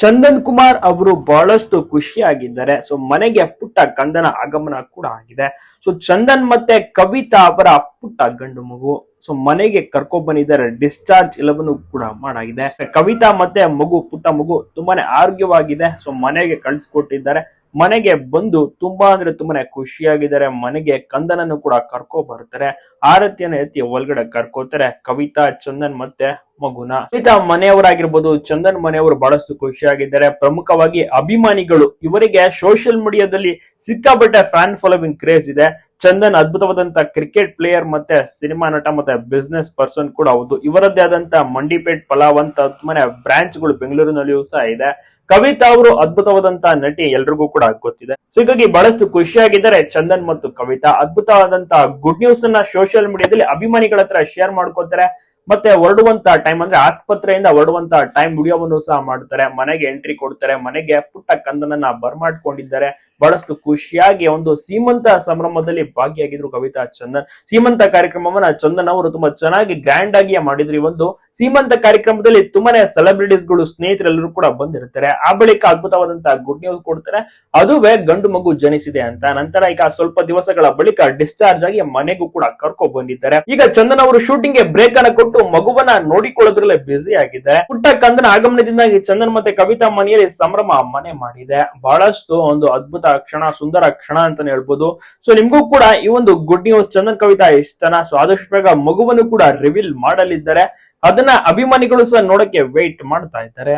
ಚಂದನ್ ಕುಮಾರ್ ಅವರು ಬಹಳಷ್ಟು ಖುಷಿಯಾಗಿದ್ದಾರೆ. ಸೊ ಮನೆಗೆ ಪುಟ್ಟ ಕಂದನ ಆಗಮನ ಕೂಡ ಆಗಿದೆ. ಸೊ ಚಂದನ್ ಮತ್ತೆ ಕವಿತಾ ಅವರ ಪುಟ್ಟ ಗಂಡು ಮಗು. ಸೊ ಮನೆಗೆ ಕರ್ಕೊಂಡ್ ಬಂದಿದ್ದಾರೆ. ಡಿಸ್ಚಾರ್ಜ್ ಎಲ್ಲವನ್ನು ಕೂಡ ಮಾಡಾಗಿದೆ. ಕವಿತಾ ಮತ್ತೆ ಮಗು, ಪುಟ್ಟ ಮಗು ತುಂಬಾನೇ ಆರೋಗ್ಯವಾಗಿದೆ. ಸೊ ಮನೆಗೆ ಕಳಿಸ್ಕೊಟ್ಟಿದ್ದಾರೆ. ಮನೆಗೆ ಬಂದು ತುಂಬಾ ಅಂದ್ರೆ ತುಂಬಾನೇ ಖುಷಿಯಾಗಿದ್ದಾರೆ. ಮನೆಗೆ ಕಂದನನ್ನು ಕೂಡ ಕರ್ಕೊ ಬರ್ತಾರೆ. ಆರತಿಯನ್ನು ಎತ್ತಿ ಒಳಗಡೆ ಕರ್ಕೋತಾರೆ ಕವಿತಾ, ಚಂದನ್ ಮತ್ತೆ ಮಗುನ. ಕವಿತಾ ಮನೆಯವರಾಗಿರ್ಬೋದು, ಚಂದನ್ ಮನೆಯವರು ಬಹಳಷ್ಟು ಖುಷಿಯಾಗಿದ್ದಾರೆ. ಪ್ರಮುಖವಾಗಿ ಅಭಿಮಾನಿಗಳು. ಇವರಿಗೆ ಸೋಷಿಯಲ್ ಮೀಡಿಯಾದಲ್ಲಿ ಸಿಕ್ಕಾಪಟ್ಟೆ ಫ್ಯಾನ್ ಫಾಲೋವಿಂಗ್ ಕ್ರೇಜ್ ಇದೆ. ಚಂದನ್ ಅದ್ಭುತವಾದಂತ ಕ್ರಿಕೆಟ್ ಪ್ಲೇಯರ್ ಮತ್ತೆ ಸಿನಿಮಾ ನಟ ಮತ್ತೆ ಬಿಸ್ನೆಸ್ ಪರ್ಸನ್ ಕೂಡ ಹೌದು. ಇವರದ್ದೇ ಆದಂತಹ ಮಂಡಿಪೇಟ್ ಪಲಾವ್ ಅಂತ ತುಂಬಾನೇ ಬ್ರಾಂಚ್ಗಳು ಬೆಂಗಳೂರಿನಲ್ಲಿಯೂ ಸಹ ಇದೆ. ಕವಿತಾ ಅವರು ಅದ್ಭುತವಾದಂತಹ ನಟಿ ಎಲ್ರಿಗೂ ಕೂಡ ಗೊತ್ತಿದೆ. ಸೊ ಹೀಗಾಗಿ ಬಹಳಷ್ಟು ಖುಷಿಯಾಗಿದ್ದಾರೆ ಚಂದನ್ ಮತ್ತು ಕವಿತಾ. ಅದ್ಭುತವಾದಂತಹ ಗುಡ್ ನ್ಯೂಸ್ ಅನ್ನ ಸೋಷಿಯಲ್ ಮೀಡಿಯಾದಲ್ಲಿ ಅಭಿಮಾನಿಗಳ ಹತ್ರ ಶೇರ್ ಮಾಡ್ಕೋತಾರೆ. ಮತ್ತೆ ಹೊರಡುವಂತ ಟೈಮ್ ಅಂದ್ರೆ ಆಸ್ಪತ್ರೆಯಿಂದ ಹೊರಡುವಂತ ಟೈಮ್ ವಿಡಿಯೋವನ್ನು ಸಹ ಮಾಡ್ತಾರೆ. ಮನೆಗೆ ಎಂಟ್ರಿ ಕೊಡ್ತಾರೆ. ಮನೆಗೆ ಪುಟ್ಟ ಕಂದನನ್ನ ಬರ್ಮಾಡ್ಕೊಂಡಿದ್ದಾರೆ. ಬಹಳಷ್ಟು ಖುಷಿಯಾಗಿ ಒಂದು ಸೀಮಂತ ಸಂಭ್ರಮದಲ್ಲಿ ಭಾಗಿಯಾಗಿದ್ರು ಕವಿತಾ ಚಂದನ್. ಸೀಮಂತ ಕಾರ್ಯಕ್ರಮವನ್ನ ಚಂದನ್ ಅವರು ತುಂಬಾ ಚೆನ್ನಾಗಿ ಗ್ರ್ಯಾಂಡ್ ಆಗಿ ಮಾಡಿದ್ರು. ಈ ಒಂದು ಸೀಮಂತ ಕಾರ್ಯಕ್ರಮದಲ್ಲಿ ತುಂಬಾನೇ ಸೆಲೆಬ್ರಿಟೀಸ್ಗಳು, ಸ್ನೇಹಿತರೆಲ್ಲರೂ ಕೂಡ ಬಂದಿರ್ತಾರೆ. ಆ ಬಳಿಕ ಅದ್ಭುತವಾದಂತಹ ಗುಡ್ ನ್ಯೂಸ್ ಕೊಡ್ತಾರೆ. ಅದುವೇ ಗಂಡು ಮಗು ಜನಿಸಿದೆ ಅಂತ. ನಂತರ ಈಗ ಸ್ವಲ್ಪ ದಿವಸಗಳ ಬಳಿಕ ಡಿಸ್ಚಾರ್ಜ್ ಆಗಿ ಮನೆಗೂ ಕೂಡ ಕರ್ಕೊ ಬಂದಿದ್ದಾರೆ. ಈಗ ಚಂದನ್ ಅವರು ಶೂಟಿಂಗ್ಗೆ ಬ್ರೇಕ್ ಅನ್ನ ಕೊಟ್ಟು ಮಗುವನ್ನ ನೋಡಿಕೊಳ್ಳೋದ್ರಲ್ಲೇ ಬ್ಯುಸಿ ಆಗಿದ್ದಾರೆ. ಪುಟ್ಟ ಕಂದನ ಆಗಮನದಿಂದಾಗಿ ಚಂದನ್ ಮತ್ತೆ ಕವಿತಾ ಮನೆಯಲ್ಲಿ ಸಂಭ್ರಮ ಮನೆ ಮಾಡಿದೆ. ಬಹಳಷ್ಟು ಒಂದು ಅದ್ಭುತ ಕ್ಷಣ ಸುಂದರ ಕ್ಷಣ ಅಂತಾನೆ ಹೇಳ್ಬೋದು. ಸೊ ನಿಮ್ಗೂ ಕೂಡ ಈ ಒಂದು ಗುಡ್ ನ್ಯೂಸ್ ಚಂದನ್ ಕವಿತಾ ಇಷ್ಟನ. ಸೊ ಆದಷ್ಟು ಬೇಗ ಮಗುವನ್ನು ಕೂಡ ರಿವೀಲ್ ಮಾಡಲಿದ್ದಾರೆ. ಅದನ್ನ ಅಭಿಮಾನಿಗಳು ಸಹ ನೋಡಕ್ಕೆ ವೇಟ್ ಮಾಡ್ತಾ ಇದ್ದಾರೆ.